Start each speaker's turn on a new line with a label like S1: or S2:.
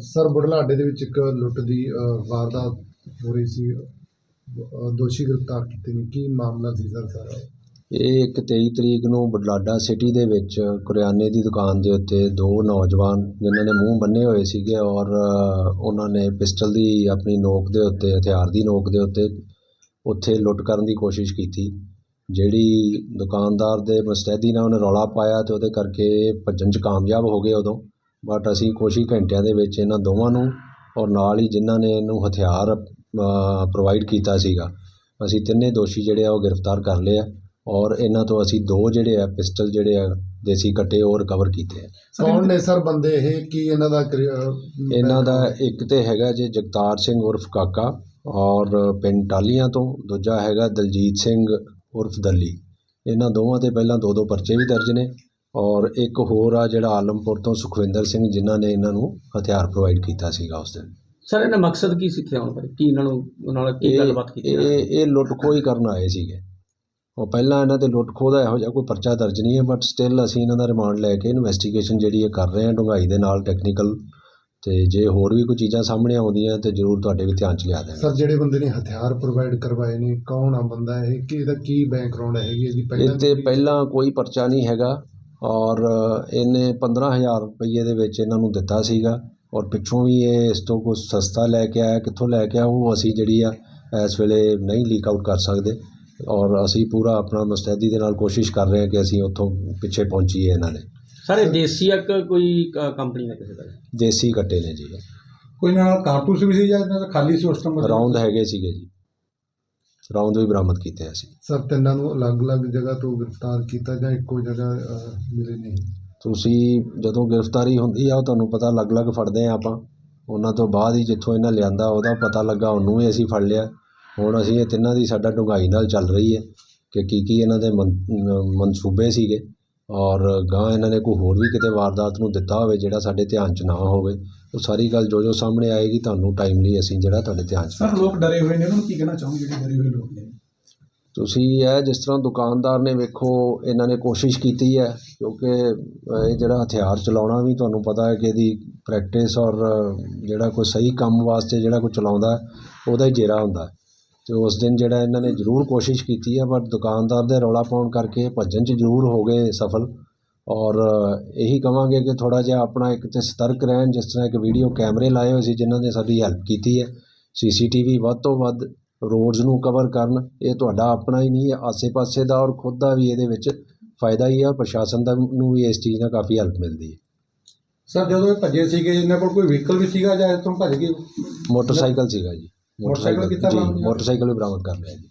S1: Sir, ਬੁਢਲਾਡੇ ਦੇ ਵਿੱਚ ਇੱਕ ਲੁੱਟ ਦੀ ਵਾਰਦਾਤ ਹੋ ਰਹੀ ਸੀ। ਦੋਸ਼ੀ ਗ੍ਰਿਫਤਾਰ ਕੀਤੇ ਨੇ। ਕੀ ਮਾਮਲਾ ਸੀ ਸਰ ਸਾਰਾ?
S2: ਇਹ ਇੱਕ 23 ਤਰੀਕ ਨੂੰ ਬੁਢਲਾਡਾ ਸਿਟੀ ਦੇ ਵਿੱਚ ਕਰਿਆਨੇ ਦੀ ਦੁਕਾਨ ਦੇ ਉੱਤੇ ਦੋ ਨੌਜਵਾਨ, ਜਿਨ੍ਹਾਂ ਨੇ ਮੂੰਹ ਬੰਨੇ ਹੋਏ ਸੀਗੇ ਔਰ ਉਹਨਾਂ ਨੇ ਪਿਸਟਲ ਦੀ ਆਪਣੀ ਨੋਕ ਦੇ ਉੱਤੇ, ਹਥਿਆਰ ਦੀ ਨੋਕ ਦੇ ਉੱਤੇ ਉੱਥੇ ਲੁੱਟ ਕਰਨ ਦੀ ਕੋਸ਼ਿਸ਼ ਕੀਤੀ। ਜਿਹੜੀ ਦੁਕਾਨਦਾਰ ਦੇ ਮੁਸਤੈਦੀ ਨਾਲ ਉਹਨੇ ਰੌਲਾ ਪਾਇਆ ਤੇ ਉਹਦੇ ਕਰਕੇ ਭੱਜਣ 'ਚ ਕਾਮਯਾਬ ਹੋ ਗਏ ਉਦੋਂ। ਬਟ ਅਸੀਂ ਕੁਛ ਹੀ ਘੰਟਿਆਂ ਦੇ ਵਿੱਚ ਇਹਨਾਂ ਦੋਵਾਂ ਨੂੰ ਔਰ ਨਾਲ ਹੀ ਜਿਨ੍ਹਾਂ ਨੇ ਇਹਨੂੰ ਹਥਿਆਰ ਪ੍ਰੋਵਾਈਡ ਕੀਤਾ ਸੀਗਾ ਅਸੀਂ ਤਿੰਨੇ ਦੋਸ਼ੀ ਜਿਹੜੇ ਆ ਉਹ ਗ੍ਰਿਫਤਾਰ ਕਰ ਲਏ ਆ ਔਰ ਇਹਨਾਂ ਤੋਂ ਅਸੀਂ ਦੋ ਜਿਹੜੇ ਆ ਪਿਸਟਲ ਜਿਹੜੇ ਆ ਦੇਸੀ ਕੱਟੇ ਉਹ ਰਿਕਵਰ ਕੀਤੇ ਆ।
S1: ਕੌਣ ਨੇ ਸਰ ਬੰਦੇ ਇਹ? ਕੀ ਇਹਨਾਂ ਦਾ
S2: ਇਹਨਾਂ ਦਾ ਇੱਕ ਤੇ ਹੈਗਾ ਜੀ ਜਗਤਾਰ ਸਿੰਘ ਉਰਫ ਕਾਕਾ ਔਰ ਪਿੰਡ ਟਾਲੀਆਂ ਤੋਂ ਦੂਜਾ ਹੈਗਾ ਦਲਜੀਤ ਸਿੰਘ ਉਰਫ ਦੱਲੀ। ਇਹਨਾਂ ਦੋਵਾਂ ਤੇ ਪਹਿਲਾਂ ਦੋ ਦੋ ਪਰਚੇ ਵੀ ਦਰਜ ਨੇ ਔਰ ਇੱਕ ਹੋਰ ਆ ਜਿਹੜਾ ਆਲਮਪੁਰ ਤੋਂ ਸੁਖਵਿੰਦਰ ਸਿੰਘ ਜਿਨ੍ਹਾਂ ਨੇ ਇਹਨਾਂ ਨੂੰ ਹਥਿਆਰ ਪ੍ਰੋਵਾਈਡ ਕੀਤਾ ਸੀਗਾ ਉਸ ਦਿਨ।
S3: ਸਰ ਇਹਨਾਂ ਮਕਸਦ ਕੀ ਸਿੱਖਿਆ ਹੁਣ ਕੀ ਇਹਨਾਂ ਨੂੰ ਉਹਨਾਂ ਨਾਲ ਕੀ
S2: ਇਹ
S3: ਗੱਲਬਾਤ ਕੀਤੀ
S2: ਇਹ ਇਹ ਲੁੱਟ ਖੋਹ ਕਰਨ ਆਏ ਸੀਗੇ। ਉਹ ਪਹਿਲਾਂ ਇਹਨਾਂ ਤੇ ਲੁੱਟ ਖੋਹ ਦਾ ਇਹੋ ਜਿਹਾ ਕੋਈ ਪਰਚਾ ਦਰਜ ਨਹੀਂ ਹੈ ਬਟ ਸਟਿਲ ਅਸੀਂ ਇਹਨਾਂ ਦਾ ਰਿਮਾਂਡ ਲੈ ਕੇ ਇਨਵੈਸਟੀਗੇਸ਼ਨ ਜਿਹੜੀ ਹੈ ਕਰ ਰਹੇ ਹਾਂ ਡੂੰਘਾਈ ਦੇ ਨਾਲ ਟੈਕਨੀਕਲ ਤੇ ਜੇ ਹੋਰ ਵੀ ਕੋਈ ਚੀਜ਼ਾਂ ਸਾਹਮਣੇ ਆਉਂਦੀਆਂ ਤੇ ਜ਼ਰੂਰ ਤੁਹਾਡੇ ਵੀ ਧਿਆਨ ਚ ਲਿਆ ਦੇਵਾਂਗੇ
S1: ਸਰ ਜਿਹੜੇ ਬੰਦੇ ਨੇ ਹਥਿਆਰ ਪ੍ਰੋਵਾਈਡ ਕਰਵਾਏ ਨੇ ਕੌਣ ਆ ਬੰਦਾ ਇਹ? ਕੀ ਇਹਦਾ ਕੀ ਬੈਕਗ੍ਰਾਉਂਡ ਹੈਗੀ ਹੈ ਜੀ?
S2: ਇਹ ਤੇ ਪਹਿਲਾਂ ਕੋਈ ਪਰਚਾ ਨਹੀਂ ਹੈਗਾ। ਔਰ ਇਹਨੇ 15000 ਰੁਪਏ ਦੇ ਵਿੱਚ ਇਹਨਾਂ ਨੂੰ ਦਿੱਤਾ ਸੀਗਾ। ਔਰ ਪਿੱਛੋਂ ਵੀ ਇਹ ਇਸ ਤੋਂ ਕੁਝ ਸਸਤਾ ਲੈ ਕੇ ਆਇਆ। ਕਿੱਥੋਂ ਲੈ ਕੇ ਆਇਆ ਉਹ ਅਸੀਂ ਜਿਹੜੀ ਆ ਇਸ ਵੇਲੇ ਨਹੀਂ ਲੀਕ ਆਊਟ ਕਰ ਸਕਦੇ। ਔਰ ਅਸੀਂ ਪੂਰਾ ਆਪਣਾ ਮੁਸਤੈਦੀ ਦੇ ਨਾਲ ਕੋਸ਼ਿਸ਼ ਕਰ ਰਹੇ ਹਾਂ ਕਿ ਅਸੀਂ ਉੱਥੋਂ ਪਿੱਛੇ ਪਹੁੰਚੀਏ ਇਹਨਾਂ ਦੇ।
S3: ਸਰ ਇਹ ਦੇਸੀ ਇੱਕ ਕੋਈ ਕੰਪਨੀ ਦਾ ਕਿਸੇ ਦਾ?
S2: ਦੇਸੀ ਕੱਟੇ ਨੇ ਜੀ।
S4: ਕੋਈ ਨਾਲ ਕਾਰਤੂਸ ਵੀ ਸੀ ਜਾਂ ਇਹਨਾਂ ਦਾ ਖਾਲੀ ਸੀ ਉਸ ਟਾਈਮ
S2: ਰਾਉਂਡ ਹੈਗੇ ਸੀਗੇ ਜੀ। ਰਾਉਂਡ ਵੀ ਬਰਾਮਦ ਕੀਤੇ ਅਸੀਂ।
S1: ਸਰ ਤਿੰਨਾਂ ਨੂੰ ਅਲੱਗ-ਅਲੱਗ ਜਗ੍ਹਾ ਤੋਂ ਗ੍ਰਿਫਤਾਰ ਕੀਤਾ ਜਾਂ ਇੱਕੋ ਜਗ੍ਹਾ ਅ, ਮਿਲੇ ਨੇ
S2: ਤੁਸੀਂ ਜਦੋਂ ਗ੍ਰਿਫਤਾਰੀ ਹੁੰਦੀ ਆ ਉਹ ਤੁਹਾਨੂੰ ਪਤਾ ਅਲੱਗ-ਅਲੱਗ ਫੜਦੇ ਆ ਆਪਾਂ। ਉਹਨਾਂ ਤੋਂ ਬਾਅਦ ਹੀ ਜਿੱਥੋਂ ਇਹਨਾਂ ਲਿਆਂਦਾ ਉਹਦਾ ਪਤਾ ਲੱਗਾ ਉਹਨੂੰ ਵੀ ਅਸੀਂ ਫੜ ਲਿਆ। ਹੁਣ ਅਸੀਂ ਇਹ ਤਿੰਨਾਂ ਦੀ ਸਾਡਾ ਡੂੰਘਾਈ ਨਾਲ ਚੱਲ ਰਹੀ ਹੈ ਕਿ ਕੀ ਕੀ ਇਹਨਾਂ ਦੇ ਮਨ- ਅਮ ਮਨਸੂਬੇ ਸੀਗੇ। ਔਰ ਗਾਂ ਇਹਨਾਂ ਨੇ ਕੋਈ ਹੋਰ ਵੀ ਕਿਤੇ ਵਾਰਦਾਤ ਨੂੰ ਦਿੱਤਾ ਹੋਵੇ ਜਿਹੜਾ ਸਾਡੇ ਧਿਆਨ 'ਚ ਨਾ ਹੋਵੇ ਉਹ ਸਾਰੀ ਗੱਲ ਜੋ ਜੋ ਸਾਹਮਣੇ ਆਏਗੀ ਤੁਹਾਨੂੰ ਟਾਈਮਲੀ ਅਸੀਂ ਜਿਹੜਾ ਤੁਹਾਡੇ ਧਿਆਨ 'ਚ
S4: ਸਰ ਲੋਕ ਡਰੇ ਹੋਏ ਨੇ ਉਹਨਾਂ ਨੂੰ ਕੀ ਕਹਿਣਾ ਚਾਹੋਗੇ ਜਿਹੜੇ ਡਰੇ ਹੋਏ ਲੋਕ ਨੇ?
S2: ਤੁਸੀਂ ਇਹ ਜਿਸ ਤਰ੍ਹਾਂ ਦੁਕਾਨਦਾਰ ਨੇ ਵੇਖੋ ਇਹਨਾਂ ਨੇ ਕੋਸ਼ਿਸ਼ ਕੀਤੀ ਹੈ ਕਿਉਂਕਿ ਇਹ ਜਿਹੜਾ ਹਥਿਆਰ ਚਲਾਉਣਾ ਵੀ ਤੁਹਾਨੂੰ ਪਤਾ ਹੈ ਕਿ ਇਹਦੀ ਪ੍ਰੈਕਟਿਸ ਔਰ ਜਿਹੜਾ ਕੋਈ ਸਹੀ ਕੰਮ ਵਾਸਤੇ ਜਿਹੜਾ ਕੋਈ ਚਲਾਉਂਦਾ ਉਹਦਾ ਹੀ ਜੇਰਾ ਹੁੰਦਾ ਹੈ। ਤੇ ਉਸ ਦਿਨ ਜਿਹੜਾ ਇਹਨਾਂ ਨੇ ਜ਼ਰੂਰ ਕੋਸ਼ਿਸ਼ ਕੀਤੀ ਹੈ ਬਟ ਦੁਕਾਨਦਾਰ ਦੇ ਰੌਲਾ ਪਾਉਣ ਕਰਕੇ ਭੱਜਣ 'ਚ ਜ਼ਰੂਰ ਹੋ ਗਏ ਸਫਲ। ਔਰ ਇਹੀ ਕਵਾਂਗੇ ਕਿ ਥੋੜਾ ਜਿਹਾ ਆਪਣਾ ਇੱਕ ਤੇ ਸਤਰਕ ਰਹਿਣ ਜਿਸ ਤਰ੍ਹਾਂ ਇੱਕ ਵੀਡੀਓ ਕੈਮਰੇ ਲਾਏ ਹੋਏ ਸੀ ਜਿਨ੍ਹਾਂ ਨੇ ਸਾਡੀ ਹੈਲਪ ਕੀਤੀ ਹੈ। ਸੀਸੀਟੀਵੀ ਵੱਧ ਤੋਂ ਵੱਧ ਰੋਡਸ ਨੂੰ ਕਵਰ ਕਰਨ ਇਹ ਤੁਹਾਡਾ ਆਪਣਾ ਹੀ ਨਹੀਂ ਹੈ ਆਸੇ-ਪਾਸੇ ਦਾ ਔਰ ਖੁਦ ਦਾ ਵੀ ਇਹਦੇ ਵਿੱਚ ਫਾਇਦਾ ਹੀ ਆ ਪ੍ਰਸ਼ਾਸਨ ਦਾ ਨੂੰ ਵੀ ਇਸ ਚੀਜ਼ ਨਾਲ ਕਾਫੀ ਹੈਲਪ ਮਿਲਦੀ ਹੈ।
S4: ਸਰ ਜਦੋਂ ਇਹ ਭੱਜੇ ਸੀਗੇ ਇਹਨਾਂ ਕੋਲ ਕੋਈ ਵਹੀਕਲ ਵੀ ਸੀਗਾ ਜਾਂ ਇੱਥੋਂ ਭੱਜ ਗਏ?
S2: ਮੋਟਰਸਾਈਕਲ ਸੀਗਾ ਜੀ।
S4: ਮੋਟਰਸਾਈਕਲ ਕਿੱਥਾ
S2: ਜੀ
S4: ਬਰਾਮਦ ਕੀਤਾ?
S2: ਮੋਟਰਸਾਈਕਲ ਵੀ ਬਰਾਮਦ ਕਰ ਲਿਆ ਜੀ